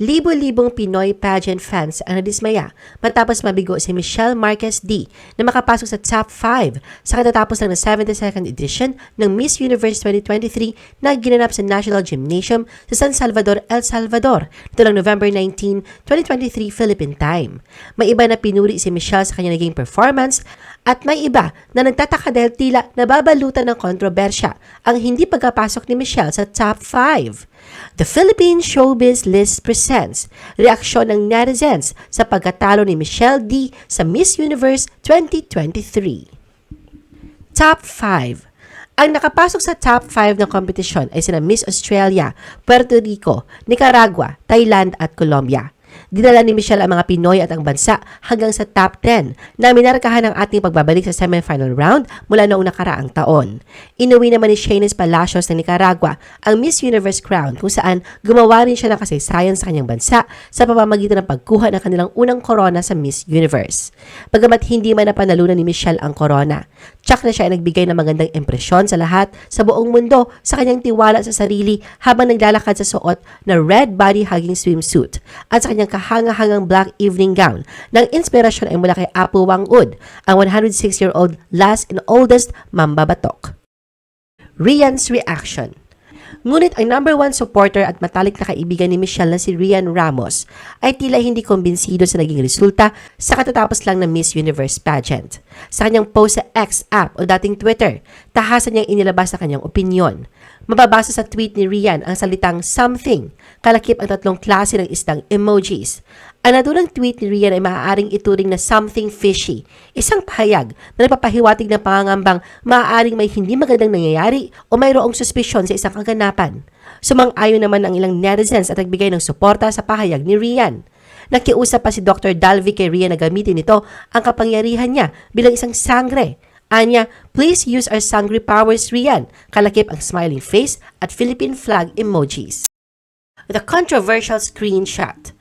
Libo-libong Pinoy pageant fans ang nadismaya matapos mabigo si Michelle Marquez D na makapasok sa top 5 sa katatapos ng 72nd edition ng Miss Universe 2023 na ginanap sa National Gymnasium sa San Salvador, El Salvador lang November 19, 2023 Philippine Time. May iba na pinuri si Michelle sa kanyang naging performance at may iba na nagtataka dahil tila nababalutan ng kontrobersya ang hindi pagkapasok ni Michelle sa top 5. The Philippine Showbiz List presents reaksyon ng netizens sa pagkatalo ni Michelle D sa Miss Universe 2023. Top 5 Ang nakapasok sa top 5 ng kompetisyon ay sina Miss Australia, Puerto Rico, Nicaragua, Thailand at Colombia. Dinala ni Michelle ang mga Pinoy at ang bansa hanggang sa top 10 na minarkahan ang ating pagbabalik sa semifinal round mula noong nakaraang taon. Inuwi naman ni Shanice Palacios ng Nicaragua ang Miss Universe crown kung saan gumawa rin siya ng kasaysayan sa kanyang bansa sa pamamagitan ng pagkuha ng kanilang unang korona sa Miss Universe. Bagamat hindi man napanalunan ni Michelle ang korona, tsak na siya ay nagbigay ng magandang impresyon sa lahat sa buong mundo sa kanyang tiwala sa sarili habang naglalakad sa suot na red body hugging swimsuit at sa kanyang kahanga-hangang black evening gown ng inspirasyon ay mula kay Apo Wang Ud, ang 106-year-old last and oldest mambabatok. Rian's reaction Ngunit ang number one supporter at matalik na kaibigan ni Michelle na si Rian Ramos ay tila hindi kumbinsido sa naging resulta sa katatapos lang ng Miss Universe pageant. Sa kanyang post sa X app o dating Twitter, tahasan niyang inilabas sa kanyang opinyon. Mababasa sa tweet ni Rian ang salitang something, kalakip ang tatlong klase ng isdang emojis. Ang natulang tweet ni Rian ay maaaring ituring na something fishy, isang pahayag na napapahiwatig ng pangangambang maaaring may hindi magandang nangyayari o mayroong suspisyon sa isang kaganapan. Sumang-ayon naman ang ilang netizens at nagbigay ng suporta sa pahayag ni Rian. Nakiusap pa si Dr. Dalvi kay Rian na gamitin nito ang kapangyarihan niya bilang isang sangre Anya, please use our sangre powers Rian. Kalakip ang smiling face at Philippine flag emojis. The controversial screenshot.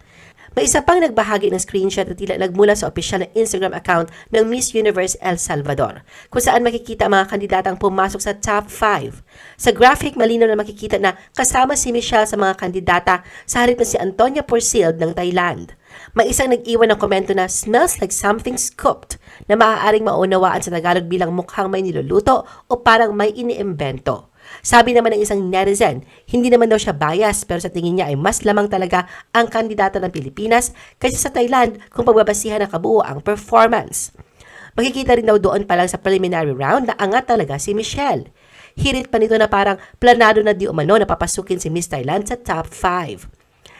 May isa pang nagbahagi ng screenshot na tila nagmula sa opisyal na Instagram account ng Miss Universe El Salvador, kung saan makikita ang mga kandidatang pumasok sa top 5. Sa graphic, malinaw na makikita na kasama si Michelle sa mga kandidata sa halip na si Antonia Porcil ng Thailand. May isang nag-iwan ng komento na smells like something's cooked na maaaring maunawaan sa Tagalog bilang mukhang may niluluto o parang may iniimbento. Sabi naman ng isang netizen, hindi naman daw siya bias pero sa tingin niya ay mas lamang talaga ang kandidata ng Pilipinas kaysa sa Thailand kung pagbabasihan ng kabuo ang performance. Makikita rin daw doon pa lang sa preliminary round na angat talaga si Michelle. Hirit pa nito na parang planado na di umano na papasukin si Miss Thailand sa top 5.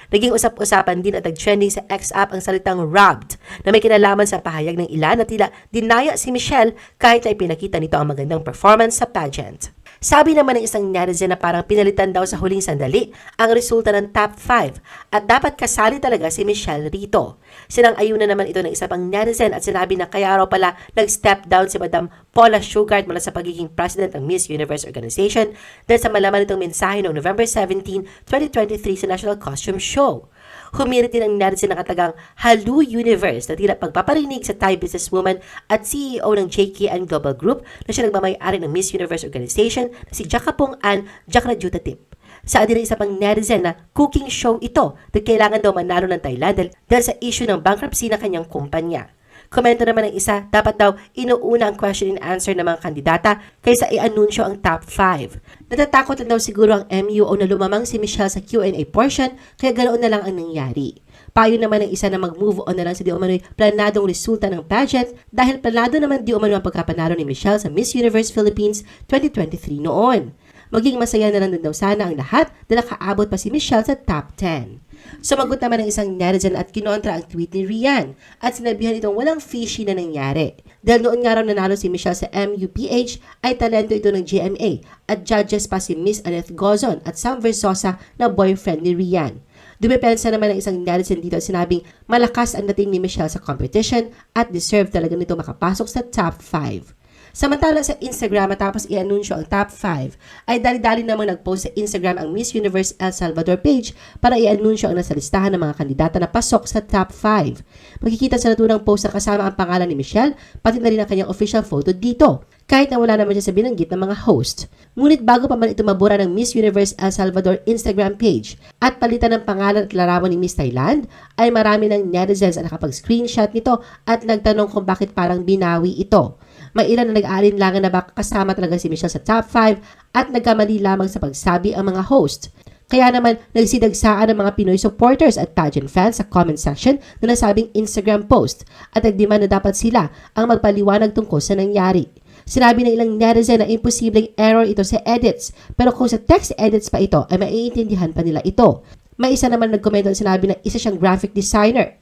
Naging usap-usapan din at nag-trending sa X app ang salitang robbed na may kinalaman sa pahayag ng ilan na tila dinaya si Michelle kahit na ipinakita nito ang magandang performance sa pageant. Sabi naman ng isang netizen na parang pinalitan daw sa huling sandali ang resulta ng top 5 at dapat kasali talaga si Michelle rito. Sinang ayunan naman ito ng isa pang netizen at sinabi na kaya raw pala nag-step down si Madam Paula Shugart mula sa pagiging president ng Miss Universe Organization dahil sa malaman itong mensahe noong November 17, 2023 sa National Costume Show. Humirit din ang netizen ng katagang Halu Universe na tila pagpaparinig sa Thai businesswoman at CEO ng JKN Global Group na siya nagmamayari ng Miss Universe Organization na si Jakapong An Jakrajutatip. Sa din isa pang netizen na cooking show ito na kailangan daw manalo ng Thailand dahil sa issue ng bankruptcy ng kanyang kumpanya. Komento naman ng isa, dapat daw inuuna ang question and answer ng mga kandidata kaysa i-anunsyo ang top 5. Natatakot lang daw siguro ang MUO na lumamang si Michelle sa Q&A portion kaya ganoon na lang ang nangyari. Payo naman ng isa na mag-move on na lang sa di umano'y planadong resulta ng pageant dahil planado naman di umano ang pagkapanalo ni Michelle sa Miss Universe Philippines 2023 noon. Maging masaya na lang daw sana ang lahat na nakaabot pa si Michelle sa top 10. Sumagot naman ng isang netizen at kinontra ang tweet ni Rian at sinabihan itong walang fishy na nangyari. Dahil noon nga raw nanalo si Michelle sa MUPH ay talento ito ng GMA at judges pa si Miss Annette Gozon at Sam Versosa na boyfriend ni Rian. Dumepensa naman ng isang netizen dito at sinabing malakas ang dating ni Michelle sa competition at deserve talaga nito makapasok sa top 5. Samantala sa Instagram matapos i-anunsyo ang top 5, ay dali-dali namang nag-post sa Instagram ang Miss Universe El Salvador page para i-anunsyo ang nasa listahan ng mga kandidata na pasok sa top 5. Makikita sa naturang post na kasama ang pangalan ni Michelle, pati na rin ang kanyang official photo dito kahit na wala naman siya sa binanggit ng mga host. Ngunit bago pa man ito mabura ng Miss Universe El Salvador Instagram page at palitan ng pangalan at larawan ni Miss Thailand, ay marami ng netizens ang nakapag-screenshot nito at nagtanong kung bakit parang binawi ito. May ilan na nag-aalinlangan na baka kasama talaga si Michelle sa top 5 at nagkamali lamang sa pagsabi ang mga host. Kaya naman, nagsidagsaan ang mga Pinoy supporters at pageant fans sa comment section na nasabing Instagram post at nagdemand na dapat sila ang magpaliwanag tungkol sa nangyari. Sinabi ng ilang netizen na imposibleng error ito sa edits, pero kung sa text edits pa ito ay maiintindihan pa nila ito. May isa naman nagkomento at sinabi na isa siyang graphic designer.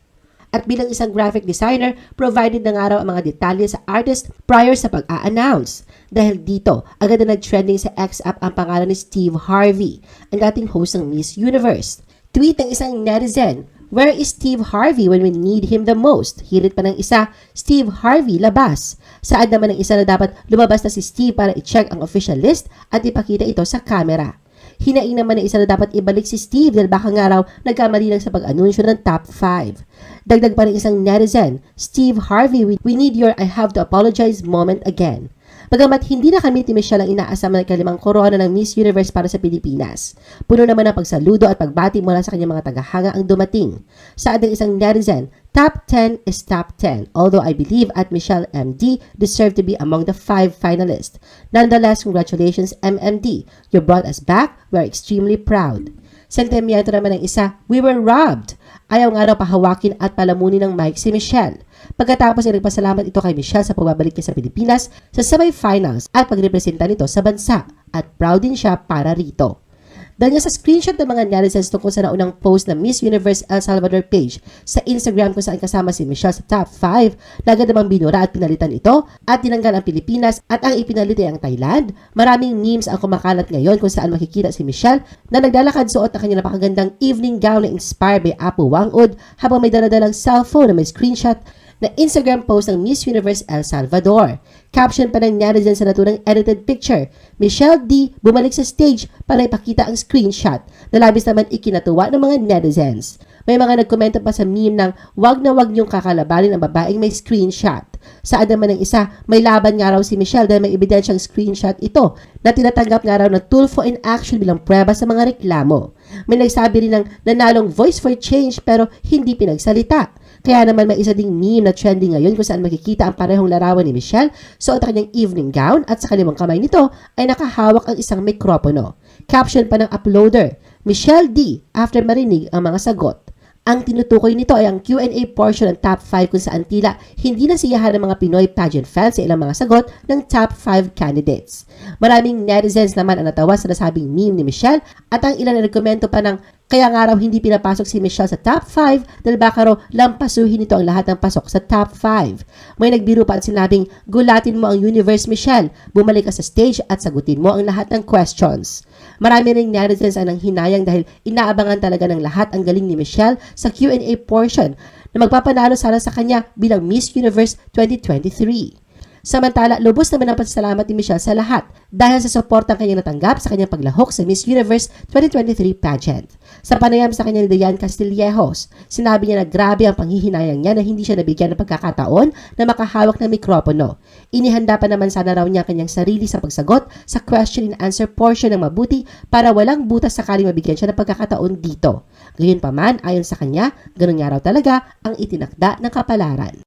At bilang isang graphic designer, provided na nga raw ang mga detalye sa artist prior sa pag-a-announce. Dahil dito, agad na nag-trending sa X-App ang pangalan ni Steve Harvey, ang dating host ng Miss Universe. Tweet ng isang netizen, Where is Steve Harvey when we need him the most? Hirit pa ng isa, Steve Harvey labas. Saad naman ng isa na dapat lumabas na si Steve para i-check ang official list at ipakita ito sa camera. Hinaing naman ng isa na dapat ibalik si Steve dahil baka nga raw nagkamali lang sa pag-anunsyo ng top 5. Dagdag pa ng isang netizen, Steve Harvey, we need your I have to apologize moment again. Bagamat hindi na kami ni Michelle ang inaasam na kalimang korona ng Miss Universe para sa Pilipinas. Puno naman ng pagsaludo at pagbati mula sa kanyang mga tagahanga ang dumating. Sa adang isang netizen, top 10 is top 10, although I believe at Michelle MD deserve to be among the 5 finalists. Nonetheless, congratulations MMD. You brought us back. We're extremely proud. Sentimiento naman ng isa, we were robbed. Ayaw nga raw pahawakin at palamunin ng mic si Michelle. Pagkatapos ay nagpasalamat ito kay Michelle sa pagbabalik niya sa Pilipinas sa semi-finals at pagrepresenta nito sa bansa at proud din siya para rito. Dahil nga sa screenshot ng mga netizens tungkol sa naunang post ng Miss Universe El Salvador page sa Instagram kung saan kasama si Michelle sa top 5, lagad namang binura at pinalitan ito at tinanggal ang Pilipinas at ang ipinalit ay ang Thailand. Maraming memes ang kumakalat ngayon kung saan makikita si Michelle na naglalakad suot ng kanyang napakagandang evening gown na inspired by Apo Wangud habang may daladalang cellphone na may screenshot na Instagram post ng Miss Universe El Salvador. Caption pa ng netizen sa naturang edited picture, Michelle D. bumalik sa stage para ipakita ang screenshot na labis naman ikinatuwa ng mga netizens. May mga nagkomento pa sa meme ng wag na wag niyong kakalabanin ang babaeng may screenshot. Saad naman ng isa, may laban nga raw si Michelle dahil may ebidensyang screenshot ito na tinatanggap nga raw na Tulfo in action bilang prueba sa mga reklamo. May nagsabi rin ng nanalong voice for change pero hindi pinagsalita. Kaya naman may isa ding meme na trending ngayon kung saan makikita ang parehong larawan ni Michelle suot ang kanyang evening gown at sa kaliwang kamay nito ay nakahawak ang isang mikropono. Caption pa ng uploader, Michelle D. after marinig ang mga sagot. Ang tinutukoy nito ay ang Q&A portion ng top 5 kung saan tila hindi nasiyahan ng mga Pinoy pageant fans sa ilang mga sagot ng top 5 candidates. Maraming netizens naman ang natawa sa nasabing meme ni Michelle at ang ilan na nagkomento pa ng kaya nga raw hindi pinapasok si Michelle sa top 5 dahil baka raw lampasuhin nito ang lahat ng pasok sa top 5. May nagbiro pa at sinabing, gulatin mo ang universe Michelle, bumalik ka sa stage at sagutin mo ang lahat ng questions. Marami ring netizens ang hinayang dahil inaabangan talaga ng lahat ang galing ni Michelle sa Q&A portion na magpapanalo sana sa kanya bilang Miss Universe 2023. Samantala, lubos naman ang pasalamat ni Michelle sa lahat dahil sa suportang kanyang natanggap sa kanyang paglahok sa Miss Universe 2023 pageant. Sa panayam sa kanya ni Dayan Castillejos, sinabi niya na grabe ang panghihinayang niya na hindi siya nabigyan ng pagkakataon na makahawak ng mikropono. Inihanda pa naman sana raw niya kanyang sarili sa pagsagot sa question and answer portion ng mabuti para walang butas sakaling mabigyan siya ng pagkakataon dito. Gayunpaman, ayon sa kanya, ganun nga raw talaga ang itinakda ng kapalaran.